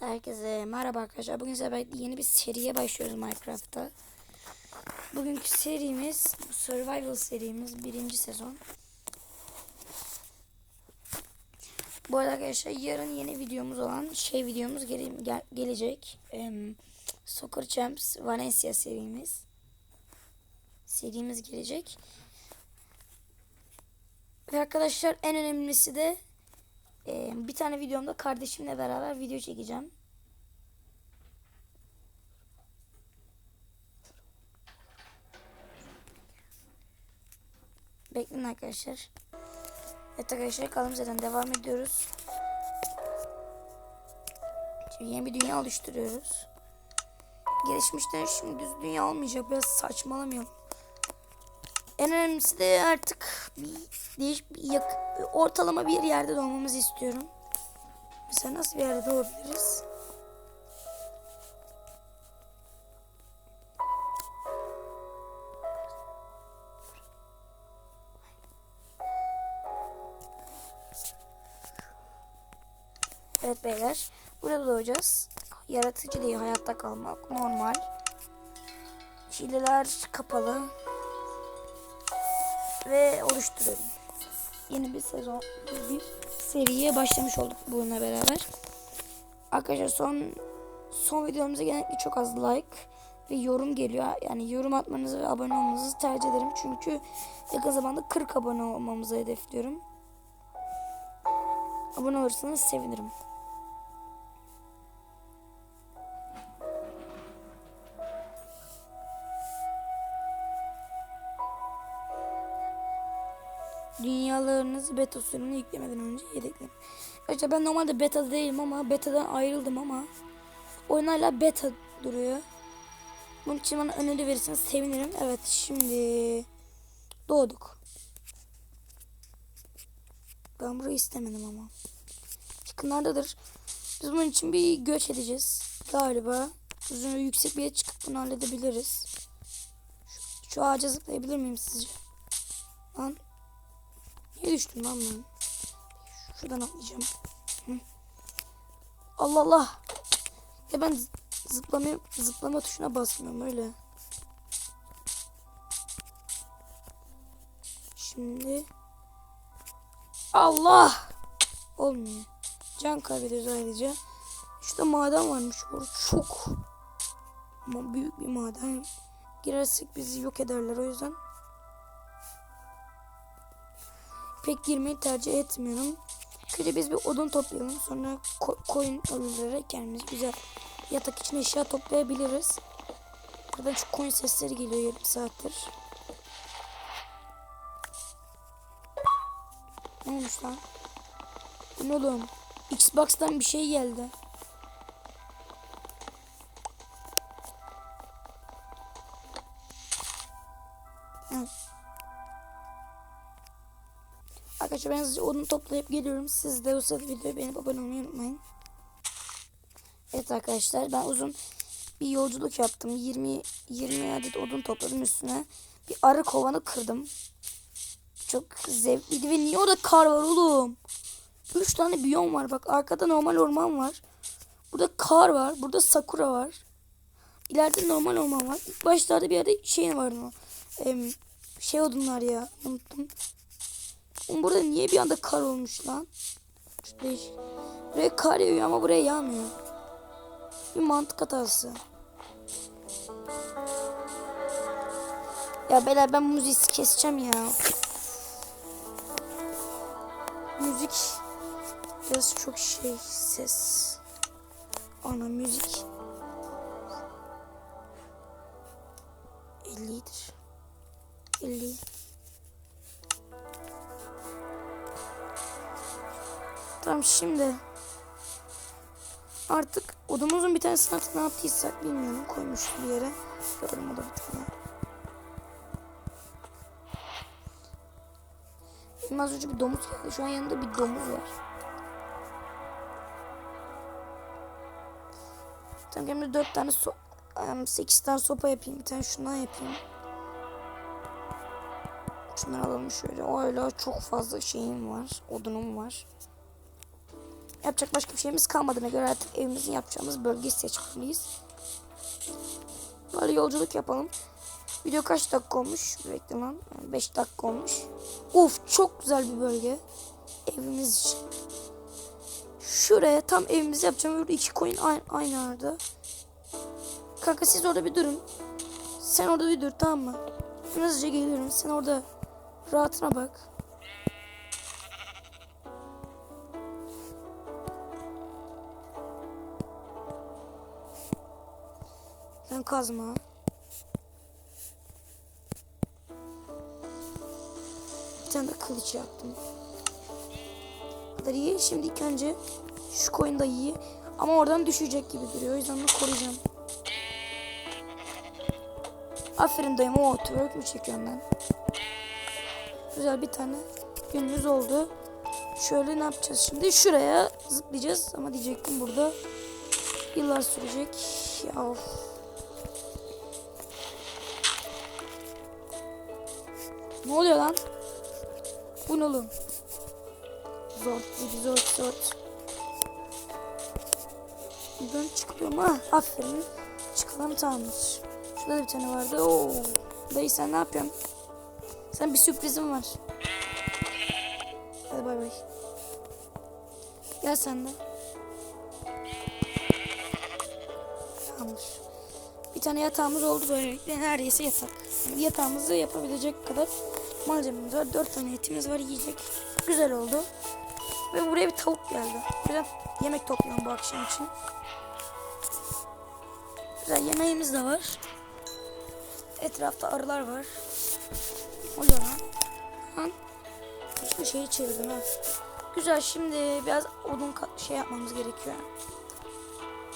Herkese merhaba arkadaşlar. Bugün birlikte yeni bir seriye başlıyoruz Minecraft'ta. Bugünkü serimiz Survival serimiz birinci sezon. Bu arada arkadaşlar yarın yeni videomuz olan şey videomuz gele- gel- gelecek. Em, Soccer Champs Valencia serimiz. Serimiz gelecek. Ve arkadaşlar en önemlisi de ee, bir tane videomda kardeşimle beraber video çekeceğim. Bekleyin arkadaşlar. Evet arkadaşlar kaldığımız yerden devam ediyoruz. Şimdi yeni bir dünya oluşturuyoruz. Gelişmişten şimdi düz dünya olmayacak. Biraz saçmalamayalım. En önemlisi de artık bir değiş bir yak, bir ortalama bir yerde doğmamızı istiyorum. Mesela nasıl bir yerde doğabiliriz? Evet beyler. Burada doğacağız. Yaratıcı değil hayatta kalmak normal. Hileler kapalı ve oluşturuyorum. Yeni bir sezon, bir seriye başlamış olduk bununla beraber. Arkadaşlar son son videomuza genellikle çok az like ve yorum geliyor. Yani yorum atmanızı ve abone olmanızı tercih ederim. Çünkü yakın zamanda 40 abone olmamızı hedefliyorum. Abone olursanız sevinirim. Dünyalarınızı beta sürümüne yüklemeden önce yedekleyin. Arkadaşlar ben normalde beta değilim ama betadan ayrıldım ama oyun hala beta duruyor. Bunun için bana öneri verirseniz sevinirim. Evet şimdi doğduk. Ben burayı istemedim ama. Yakınlardadır. Biz bunun için bir göç edeceğiz. Galiba uzun yüksek bir yere çıkıp bunu halledebiliriz. Şu, şu ağaca zıplayabilir miyim sizce? Lan Niye düştüm lan ben? Şuradan atlayacağım. Hı. Allah Allah. Ya ben zıplama, zıplama tuşuna basmıyorum öyle. Şimdi Allah olmuyor. Can kaybediyoruz ayrıca. Şurada maden varmış. Orada çok büyük bir maden. Girersek bizi yok ederler o yüzden pek girmeyi tercih etmiyorum. Önce biz bir odun toplayalım. Sonra ko koyun öldürerek kendimiz güzel yatak için eşya toplayabiliriz. Buradan çok koyun sesleri geliyor yarım saattir. Ne olmuş lan? Ne oğlum? Xbox'tan bir şey geldi. Arkadaşlar ben hızlıca odun toplayıp geliyorum. Siz de o sırada videoyu beğenip abone olmayı unutmayın. Evet arkadaşlar ben uzun bir yolculuk yaptım. 20 20 adet odun topladım üstüne. Bir arı kovanı kırdım. Çok zevkliydi ve niye orada kar var oğlum? 3 tane biyom var bak. Arkada normal orman var. Burada kar var. Burada sakura var. İleride normal orman var. İlk başlarda bir yerde şey vardı o. Em, şey odunlar ya. Unuttum. Oğlum burada niye bir anda kar olmuş lan? Çok değişik. Buraya kar yağıyor ama buraya yağmıyor. Bir mantık hatası. Ya beyler ben müziği keseceğim ya. Müzik biraz çok şey ses. Ana müzik. 50'dir. 50. Tamam şimdi artık odamızın bir tanesini artık ne yaptıysak bilmiyorum koymuş bir yere. Gördüm o da bir tane. Benim az önce bir domuz geldi. Şu an yanında bir domuz var. Tamam şimdi dört tane so em, sekiz tane sopa yapayım. Bir tane şundan yapayım. Şunları alalım şöyle. Öyle çok fazla şeyim var. Odunum var. Yapacak başka bir şeyimiz kalmadığına göre artık evimizin yapacağımız bölgeyi seçmeliyiz. Böyle yolculuk yapalım. Video kaç dakika olmuş? Bekle lan. 5 dakika olmuş. Of çok güzel bir bölge. Evimiz için. Şuraya tam evimizi yapacağım. Böyle iki koyun aynı, aynı arada. Kanka siz orada bir durun. Sen orada bir dur tamam mı? Hızlıca geliyorum. Sen orada rahatına bak. Sen kazma. Bir tane de kılıç yaptım. Kadar iyi. Şimdi ilk önce şu koyun da iyi. Ama oradan düşecek gibi duruyor. O yüzden onu koruyacağım. Aferin dayım o twerk mü çekiyor önden? Güzel bir tane günümüz oldu. Şöyle ne yapacağız şimdi? Şuraya zıplayacağız ama diyecektim burada yıllar sürecek. Ya of. Ne oluyor lan? Bu ne oğlum? Zor, zor, zor. Buradan çıkıyor mu? Ah, aferin. Çıkalım tamamdır. Şurada da bir tane vardı. Oo. Dayı sen ne yapıyorsun? Sen bir sürprizim var. Hadi bay bay. Gel sen de. Bir tane yatağımız oldu böylelikle neredeyse yatak. Yani yatağımızı yapabilecek kadar malzememiz var. Dört tane etimiz var yiyecek. Güzel oldu. Ve buraya bir tavuk geldi. Güzel yemek topluyorum bu akşam için. Güzel yemeğimiz de var. Etrafta arılar var. Oluyor lan. Lan. Bütün şeyi çevirdim ha. Güzel şimdi biraz odun şey yapmamız gerekiyor.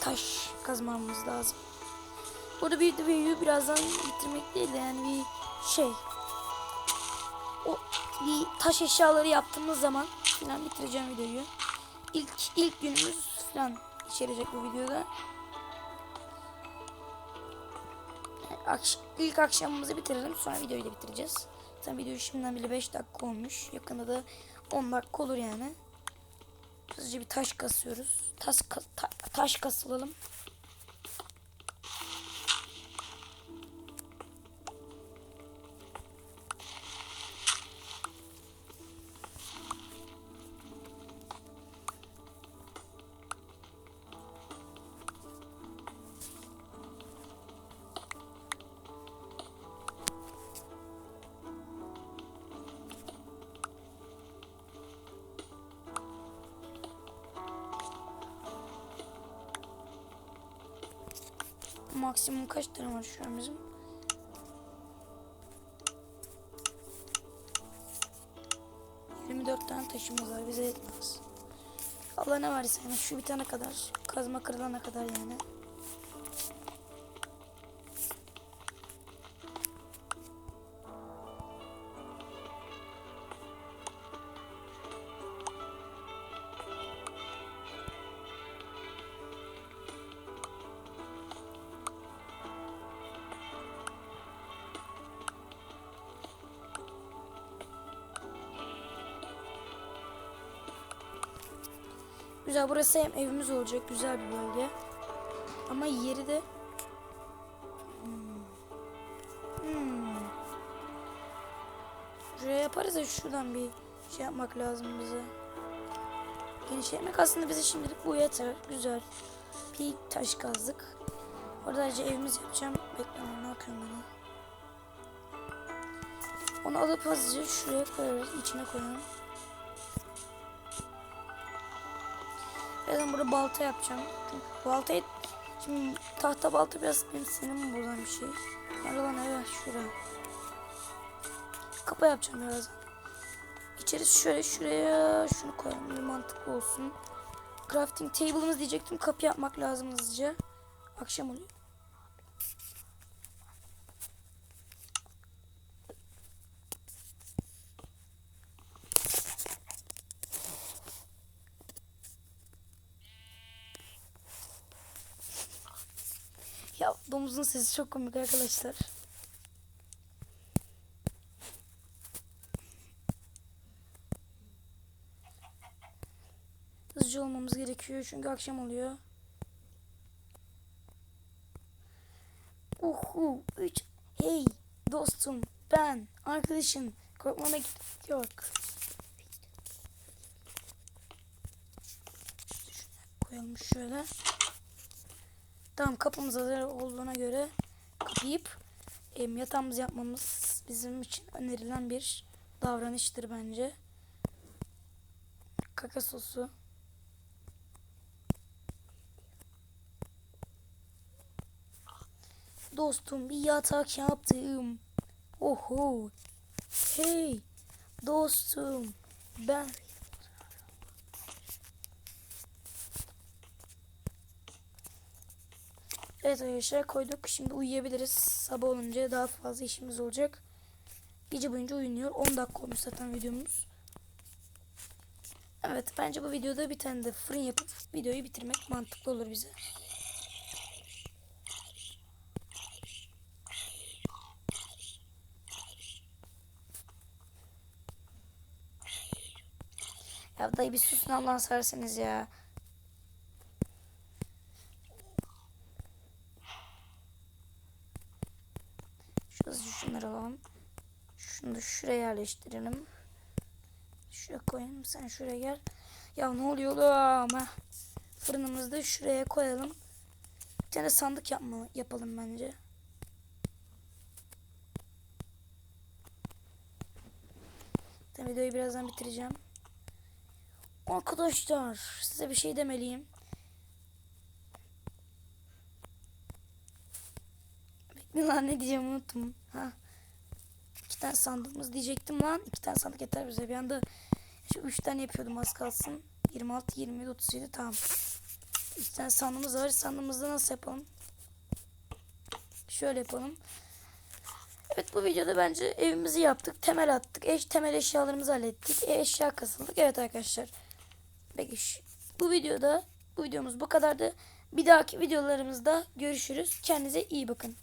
Taş kazmamız lazım. Burada bir videoyu birazdan bitirmek değil de yani bir şey. O bir taş eşyaları yaptığımız zaman falan bitireceğim videoyu. İlk ilk günümüz falan içerecek bu videoda. Akş ilk akşamımızı bitirelim sonra videoyu da bitireceğiz. Zaten video şimdiden bile 5 dakika olmuş. Yakında da 10 dakika olur yani. Hızlıca bir taş kasıyoruz. Taş, ta taş kasılalım. Maksimum kaç tane var şu an bizim? Yirmi dört tane taşımız var bize yetmez. Allah ne varsa yani şu bitene kadar kazma kırılana kadar yani. Güzel burası hem evimiz olacak güzel bir bölge. Ama yeri de Hmm. Hmm. Şuraya yaparız da şuradan bir şey yapmak lazım bize. Genişletmek aslında bize şimdilik bu yeter. Güzel. Bir taş kazdık. Orada ayrıca evimiz yapacağım. Bekle ne yapıyorum ben? Onu alıp hızlıca şuraya koyarız. içine koyalım. Birazdan burada balta yapacağım. Çünkü baltayı şimdi tahta balta biraz benim sinirimi bozan bir şey. Nerede lan evet şuraya. Kapı yapacağım birazdan. İçeri şöyle şuraya şunu koyalım bir mantıklı olsun. Crafting table'ımız diyecektim. Kapı yapmak lazım hızlıca. Akşam oluyor. Ya domuzun sesi çok komik arkadaşlar. Hızlıca olmamız gerekiyor çünkü akşam oluyor. Uhu, üç. Hey dostum ben arkadaşın korkmana gerek yok. Koyalım şöyle. Tamam kapımız hazır olduğuna göre kapayıp em, yatağımızı yapmamız bizim için önerilen bir davranıştır bence. Kaka sosu. Dostum bir yatak yaptım. Oho. Hey dostum ben Evet arkadaşlar koyduk. Şimdi uyuyabiliriz. Sabah olunca daha fazla işimiz olacak. Gece boyunca uyunuyor. 10 dakika olmuş zaten videomuz. Evet bence bu videoda bir tane de fırın yapıp videoyu bitirmek mantıklı olur bize. Ya dayı bir susun Allah'ını serseniz ya. Şurası şunları alalım. Şunu da şuraya yerleştirelim. Şuraya koyayım. Sen şuraya gel. Ya ne oluyor ha? Fırınımızı şuraya koyalım. Bir tane sandık yapma, yapalım bence. Ben videoyu birazdan bitireceğim. Arkadaşlar size bir şey demeliyim. Bekle lan ne diyeceğim unuttum. Ha. İki tane sandığımız diyecektim lan. İki tane sandık yeter bize. Bir anda şu üç tane yapıyordum az kalsın. 26, 27, 37 tamam. İki tane sandığımız var. Sandığımızda nasıl yapalım? Şöyle yapalım. Evet bu videoda bence evimizi yaptık. Temel attık. Eş, temel eşyalarımızı hallettik. E, eşya kasıldık. Evet arkadaşlar. Peki bu videoda bu videomuz bu kadardı. Bir dahaki videolarımızda görüşürüz. Kendinize iyi bakın.